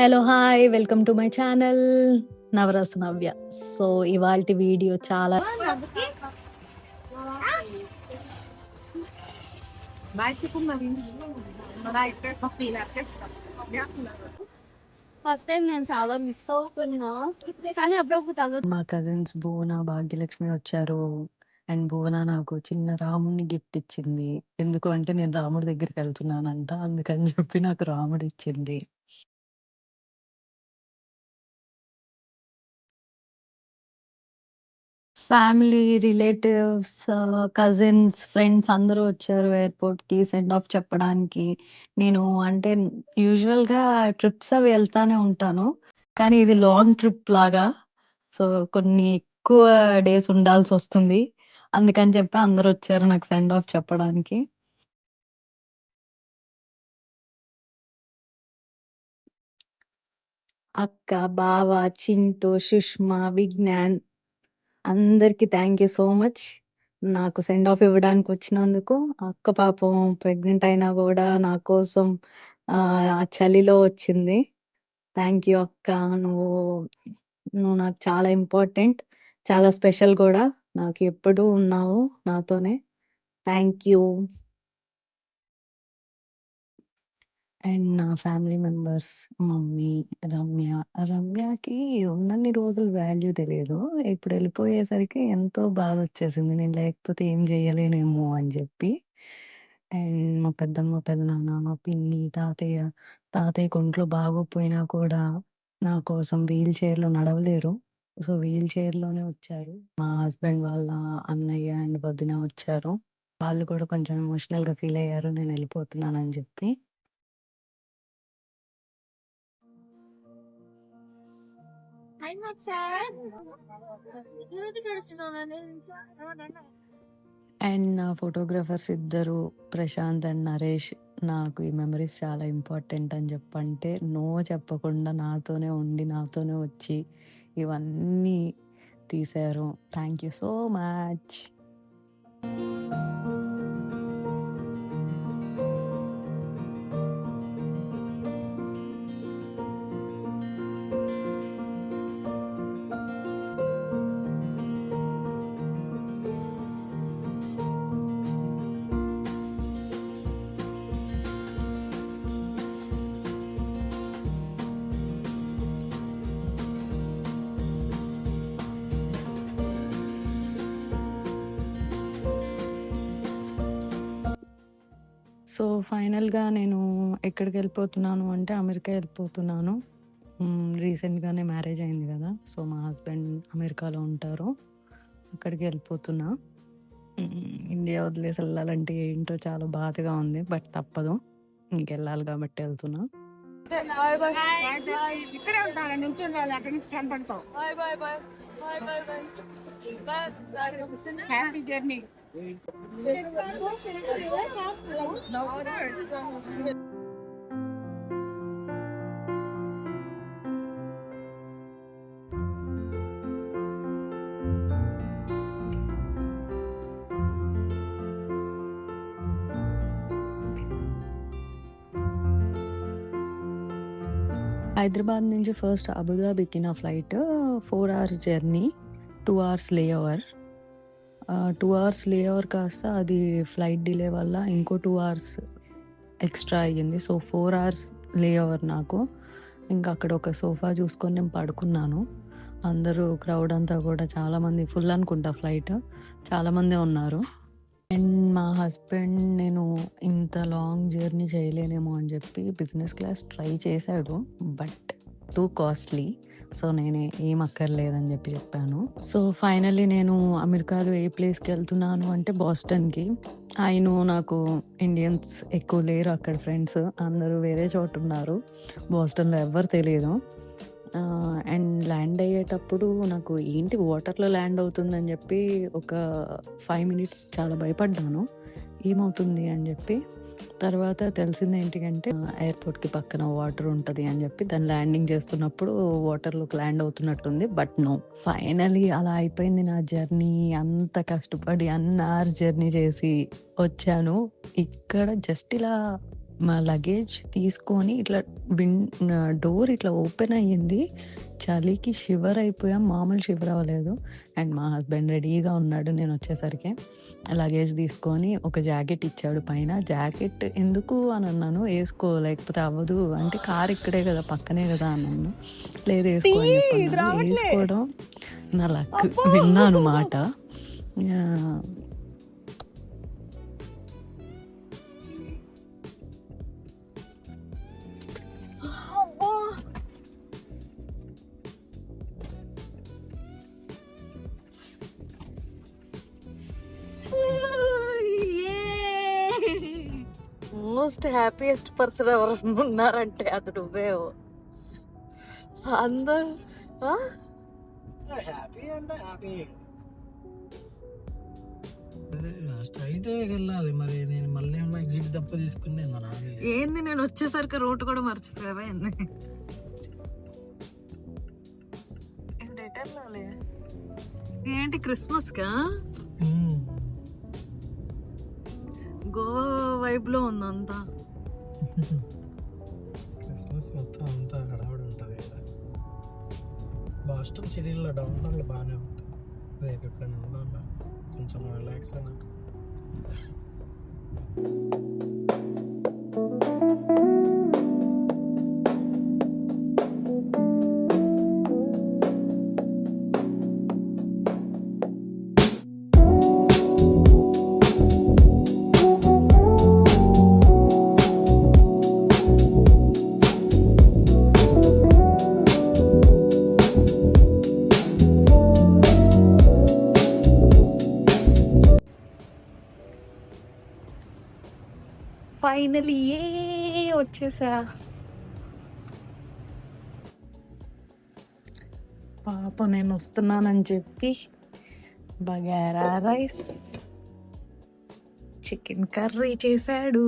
Hello hi welcome to my channel Navarasa Navya so ఇవాళ video చాలా first time నేను చాలా మిస్ అవుతున్నా. కానీ అప్పుడప్పుడు మా కజిన్స్ భువన భాగ్యలక్ష్మి వచ్చారు. అండ్ భువన నాకు చిన్న రాముడిని గిఫ్ట్ ఇచ్చింది. ఎందుకు అంటే నేను రాముడి దగ్గరికి వెళ్తున్నానంట. అందుకని చెప్పి నాకు రాముడు ఇచ్చింది. ఫ్యామిలీ రిలేటివ్స్ కజిన్స్ ఫ్రెండ్స్ అందరూ వచ్చారు ఎయిర్పోర్ట్కి సెండ్ ఆఫ్ చెప్పడానికి. నేను అంటే యూజువల్గా ట్రిప్స్ అవి వెళ్తానే ఉంటాను. కానీ ఇది లాంగ్ ట్రిప్ లాగా. సో కొన్ని ఎక్కువ డేస్ ఉండాల్సి వస్తుంది. అందుకని చెప్పి అందరూ వచ్చారు నాకు సెండ్ ఆఫ్ చెప్పడానికి. అక్క బావ చింటూ సుష్మా విజ్ఞాన్ అందరికి థ్యాంక్ యూ సో మచ్. నాకు సెండ్ ఆఫ్ ఇవ్వడానికి వచ్చినందుకు అక్క పాపం ప్రెగ్నెంట్ అయినా కూడా నా కోసం ఆ ఆ చలిలో వచ్చింది. థ్యాంక్ యూ అక్క నువ్వు నువ్వు నాకు చాలా ఇంపార్టెంట్ చాలా స్పెషల్ కూడా. నాకు ఎప్పుడూ ఉన్నావు నాతోనే. Thank you. అండ్ నా ఫ్యామిలీ మెంబర్స్ మమ్మీ రమ్య రమ్యకి ఉన్నన్ని రోజులు వాల్యూ తెలియదు. ఇప్పుడు వెళ్ళిపోయేసరికి ఎంతో బాధ వచ్చేసింది. నేను లేకపోతే ఏం చేయలేనేమో అని చెప్పి. అండ్ మా పెద్దమ్మ పెదనాన్న మా పిన్ని తాతయ్య తాతయ్య ఒంట్లో బాగోపోయినా కూడా నా కోసం వీల్ చైర్లో నడవలేరు. సో వీల్ చైర్లోనే వచ్చారు. మా హస్బెండ్ వాళ్ళ అన్నయ్య అండ్ వదిన వచ్చారు. వాళ్ళు కూడా కొంచెం ఎమోషనల్గా ఫీల్ అయ్యారు. నేను వెళ్ళిపోతున్నానని అండ్ నా ఫోటోగ్రాఫర్స్ ఇద్దరు ప్రశాంత్ అండ్ నరేష్ నాకు ఈ మెమరీస్ చాలా ఇంపార్టెంట్ అని చెప్పంటే నో చెప్పకుండా నాతోనే ఉండి నాతోనే వచ్చి ఇవన్నీ తీశారు. Thank you so much so ఫైనల్గా నేను ఎక్కడికి వెళ్ళిపోతున్నాను అంటే అమెరికా వెళ్ళిపోతున్నాను. రీసెంట్గానే మ్యారేజ్ అయింది కదా సో మా హస్బెండ్ అమెరికాలో ఉంటారు. అక్కడికి వెళ్ళిపోతున్నా. ఇండియా వదిలేసి వెళ్ళాలంటే ఏంటో చాలా బాధగా ఉంది బట్ తప్పదు. ఇంకెళ్ళాలి కాబట్టి వెళ్తున్నా. ఇక్కడే ఉంటాను నుంచి ఉండాలి అక్కడి నుంచి కనపడతాం హ్యాపీ జర్నీ హైదరాబాద్ నుంచి ఫస్ట్ అబుదాబికి నా flight four hours journey two hours layover two hours layover కాస్త అది ఫ్లైట్ డిలే వల్ల ఇంకో టూ అవర్స్ ఎక్స్ట్రా అయ్యింది. So four hours layover నాకు. ఇంకా అక్కడ ఒక సోఫా చూసుకొని నేను పడుకున్నాను. అందరూ క్రౌడ్ అంతా కూడా చాలామంది ఫుల్ అనుకుంటా ఫ్లైట్ చాలామందే ఉన్నారు. అండ్ మా హస్బెండ్ నేను ఇంత లాంగ్ జర్నీ చేయలేనేమో అని చెప్పి బిజినెస్ క్లాస్ ట్రై చేశాడు. బట్ టూ కాస్ట్లీ సో నేనే ఏం అక్కర్లేదని చెప్పి చెప్పాను. సో ఫైనల్లీ నేను అమెరికాలో ఏ ప్లేస్కి వెళ్తున్నాను అంటే బాస్టన్కి ఆయన నాకు ఇండియన్స్ ఎక్కువ లేరు అక్కడ ఫ్రెండ్స్ అందరూ వేరే చోట ఉన్నారు. బాస్టన్లో ఎవ్వరు తెలియదు. అండ్ ల్యాండ్ అయ్యేటప్పుడు నాకు ఏంటి వాటర్లో ల్యాండ్ అవుతుందని చెప్పి ఒక ఫైవ్ మినిట్స్ చాలా భయపడ్డాను. ఏమవుతుంది అని చెప్పి తర్వాత తెలిసింది ఏంటికంటే ఎయిర్పోర్ట్కి పక్కన వాటర్ ఉంటుంది అని చెప్పి దాన్ని ల్యాండింగ్ చేస్తున్నప్పుడు వాటర్లోకి ల్యాండ్ అవుతున్నట్టుంది. బట్ నో ఫైనలీ అలా అయిపోయింది నా జర్నీ. అంత కష్టపడి అన్న అవర్స్ జర్నీ చేసి వచ్చాను. ఇక్కడ జస్ట్ ఇలా మా లగేజ్ తీసుకొని ఇట్లా విన్ డోర్ ఇట్లా ఓపెన్ అయ్యింది. చలికి షివర్ అయిపోయాం. మామూలు షివర్ అవ్వలేదు. అండ్ మా హస్బెండ్ రెడీగా ఉన్నాడు నేను వచ్చేసరికి. లగేజ్ తీసుకొని ఒక జాకెట్ ఇచ్చాడు పైన. జాకెట్ ఎందుకు అని అన్నాను. వేసుకో లేకపోతే అవ్వదు. అంటే కార్ ఇక్కడే కదా పక్కనే కదా అన్నాను. లేదు వేసుకో అని చెప్పన్నాను. వేసుకోవడం నా లక్ విన్నాను మాట. మోస్ట్ హ్యాపీయెస్ట్ పర్సన్ ఎవరు ఉన్నారంటే అది నువ్వే. అందరు? హ్యాపీ అంటే హ్యాపీ స్ట్రైట్ వెళ్ళాలి. మరి నేను మళ్ళీ ఏమన్నా ఎగ్జిట్ తప్ప తీసుకుని నాది ఏంది నేను వచ్చేసరికి రూట్ కూడా మర్చిపోయావా ఏంది? ఏంటి క్రిస్మస్ కా? గోవా వైబ్లో క్రిస్మస్ మొత్తం అంతా హడావుడి ఉంటుంది కదా. బాస్టన్ సిటీలో డౌన్టౌన్లో బాగానే ఉంటుంది. రేపు ఎప్పుడైనా ఉన్నా కొంచెం రిలాక్స్ నాకు ఫైనలీ ఏ వచ్చేసా? పాప నేను వస్తున్నానని చెప్పి బగారా రైస్ చికెన్ కర్రీ చేశాడు.